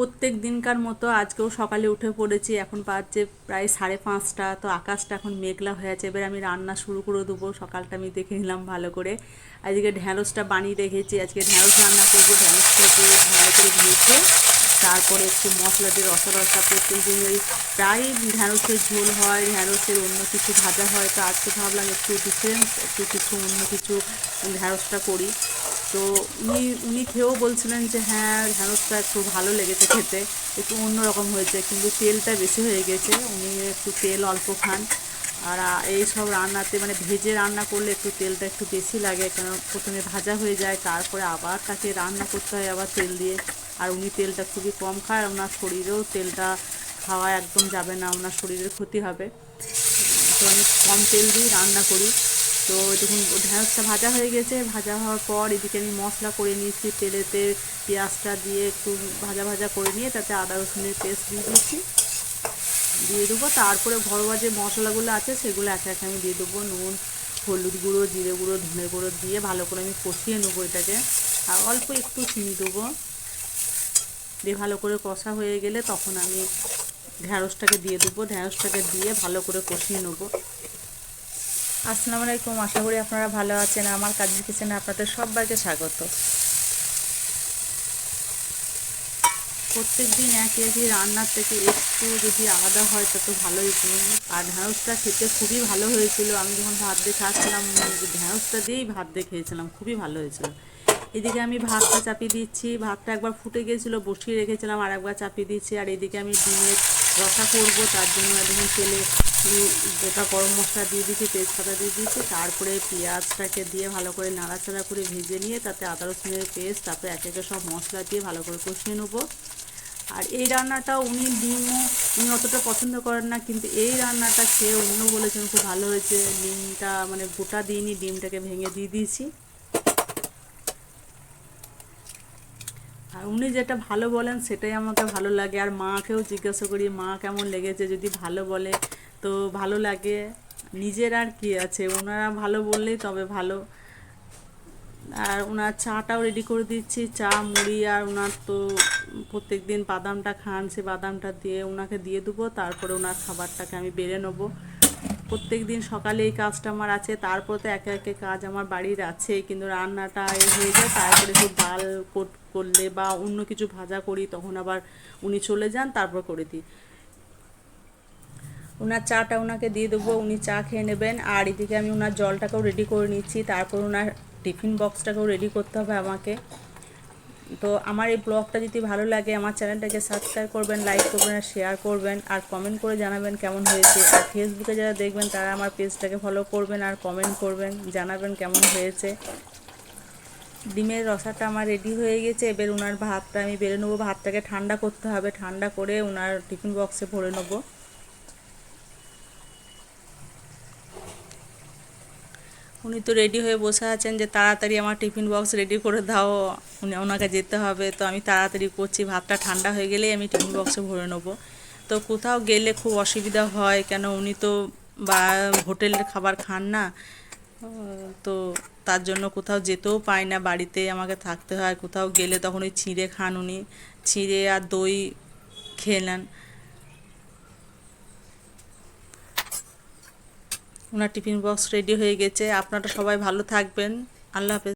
প্রত্যেক দিনকার মতো আজকেও সকালে উঠে পড়েছি, এখন বাজছে প্রায় সাড়ে পাঁচটা, তো আকাশটা এখন মেঘলা হয়ে আছে। এবার আমি রান্না শুরু করে দেবো, সকালটা আমি দেখে নিলাম ভালো করে। আজকে ঢ্যাঁড়সটা বানিয়ে রেখেছি, আজকে ঢ্যাঁড়স রান্না করব ঢ্যাঁড়সটাকে ভালো করে ভেজে, তারপরে একটু মশলা দিয়ে রসা রসা প্রত্যেক দিন ওই প্রায় ঢ্যাঁড়সের ঝোল হয়, ঢ্যাঁড়সের অন্য কিছু ভাজা হয়, তো আজকে ভাবলাম একটু ডিফারেন্স একটু কিছু অন্য কিছু ঢ্যাঁড়সটা করি। তো উনি উনি খেয়েও বলছিলেন যে হ্যাঁ ঢ্যাঁড়সটা একটু ভালো লেগেছে খেতে, একটু অন্যরকম হয়েছে, কিন্তু তেলটা বেশি হয়ে গেছে। উনি একটু তেল অল্প খান। আর এই সব রান্নাতে মানে ভেজে রান্না করলে একটু তেলটা একটু বেশি লাগে কেন প্রথমে ভাজা হয়ে যায়, তারপরে আবার তাকে রান্না করতে হয় আবার তেল দিয়ে। আর উনি তেলটা খুবই কম খায়, ওনার শরীরেও তেলটা খাওয়া একদম যাবে না, ওনার শরীরের ক্ষতি হবে। তো আমি কম তেল দিয়ে রান্না করি। তো দেখুন ঢ্যাঁড়সটা ভাজা হয়ে গেছে। ভাজা হওয়ার পর এদিকে আমি মশলা করে নিয়েছি, তেলেতে পেঁয়াজটা দিয়ে একটু ভাজা ভাজা করে নিয়ে তাতে আদা রসুনের পেস্ট দিয়ে দিয়েছি। দিয়ে দেবো। তারপরে ঘরোয়া যে মশলাগুলো আছে সেগুলো একে একে আমি দিয়ে দেবো। নুন, হলুদ গুঁড়ো, জিরে গুঁড়ো, ধনে গুঁড়ো দিয়ে ভালো করে আমি কষিয়ে নেব এটাকে। আর অল্প একটু চিনি দেবো। দিয়ে ভালো করে কষা হয়ে গেলে তখন আমি ঢ্যাঁড়সটাকে দিয়ে দেবো। ঢ্যাঁড়সটাকে দিয়ে ভালো করে কষিয়ে নেব। আসসালামু আলাইকুম, আশা করি আপনারা ভালো আছেন। আমার কাজের কিচেনে আপনাদের সবাইকে স্বাগত। প্রত্যেক দিন একই একই রান্নার থেকে একটু যদি আলাদা হয় তত ভালো হয়েছিল আর ঢ্যাঁড়সটা খেতে খুবই ভালো হয়েছিল। আমি যখন ভাত দিয়ে খাচ্ছিলাম ঢ্যাঁড়সটা দিয়েই ভাত দিয়ে খেয়েছিলাম, খুবই ভালো হয়েছিল। এদিকে আমি ভাতটা চাপিয়ে দিচ্ছি। ভাতটা একবার ফুটে গিয়েছিল বসিয়ে রেখেছিলাম, আর একবার চাপিয়ে দিচ্ছি। আর এদিকে আমি ডিমের রসা করব, তার জন্য দেখুন তেলে গোটা গরম মশলা দিয়ে দিচ্ছি, তেজপাতা দিয়ে দিচ্ছি। তারপরে পেঁয়াজটাকে দিয়ে ভালো করে নাড়াচাড়া করে ভেজে নিয়ে তাতে আদা, রসুনের পেস্ট, তারপরে এক একে সব মশলা দিয়ে ভালো করে কষিয়ে নেব। আর এই রান্নাটা উনি ডিমও উনি অতটা পছন্দ করেন না, কিন্তু এই রান্নাটা খেয়ে উনিও বলেছেন খুব ভালো হয়েছে। ডিমটা মানে গোটা দিইনি ডিমটাকে ভেঙে দিয়ে দিয়েছি। আর উনি যেটা ভালো বলেন সেটাই আমাকে ভালো লাগে। আর মাকেও জিজ্ঞাসা করি, মা, কেমন লেগেছে? যদি ভালো বলে তো ভালো লাগে। নিজের আর কি আছে, ওনারা ভালো বললেই তবে ভালো। আর ওনার চাটাও রেডি করে দিচ্ছি, চা, মুড়ি, আর ওনার তো প্রত্যেক দিন বাদামটা খান, সে বাদামটা দিয়ে ওনাকে দিয়ে দেবো, তারপরে ওনার খাবারটাকে আমি বেড়ে নেব। প্রত্যেক দিন সকালে এই কাজটা আমার আছে, তারপর তো একে একে কাজ আমার বাড়ির আছে, কিন্তু রান্নাটা এ হয়ে যায়, তারপরে করলে বা অন্য কিছু ভাজা করি, তখন আবার উনি চলে যান, তারপর করে দিই। ওনার চাটা ওনাকে দিয়ে দেবো, উনি চা খেয়ে নেবেন। আর এদিকে আমি ওনার জলটাকেও রেডি করে নিচ্ছি। তারপর ওনার টিফিন বক্সটাকেও রেডি করতে হবে আমাকে। তো আমার এই ব্লগটা যদি ভালো লাগে, আমার চ্যানেলটাকে সাবস্ক্রাইব করবেন লাইক করবেন, আর শেয়ার করবেন। আর কমেন্ট করে জানাবেন কেমন হয়েছে। আর ফেসবুকে যারা দেখবেন, তারা আমার পেজটাকে ফলো করবেন আর কমেন্ট করবেন, জানাবেন কেমন হয়েছে। ডিমের রসাটা আমার রেডি হয়ে গেছে। এবার ওনার ভাতটা আমি বেড়ে নেব। ভাতটাকে ঠান্ডা করতে হবে। ঠান্ডা করে ওনার টিফিন বক্সে ভরে নেব। উনি তো রেডি হয়ে বসে আছেন যে, তাড়াতাড়ি আমার টিফিন বক্স রেডি করে দাও। উনি, ওনাকে যেতে হবে। তো আমি তাড়াতাড়ি করছি। ভাতটা ঠান্ডা হয়ে গেলেই আমি টিফিন বক্সে ভরে নেব। তো কোথাও গেলে খুব অসুবিধা হয়। কেন উনি তো বা হোটেলের খাবার খান না। তো তার জন্য কোথাও যেতেও পাই না, বাড়িতে আমাকে থাকতে হয়। কোথাও গেলে তখন ওই ছিঁড়ে খান উনি। ছিঁড়ে আর দই খেয়ে নেন। ওনার টিফিন বক্স রেডি হয়ে গেছে। আপনারা সবাই ভালো থাকবেন। আল্লাহ হাফেজ।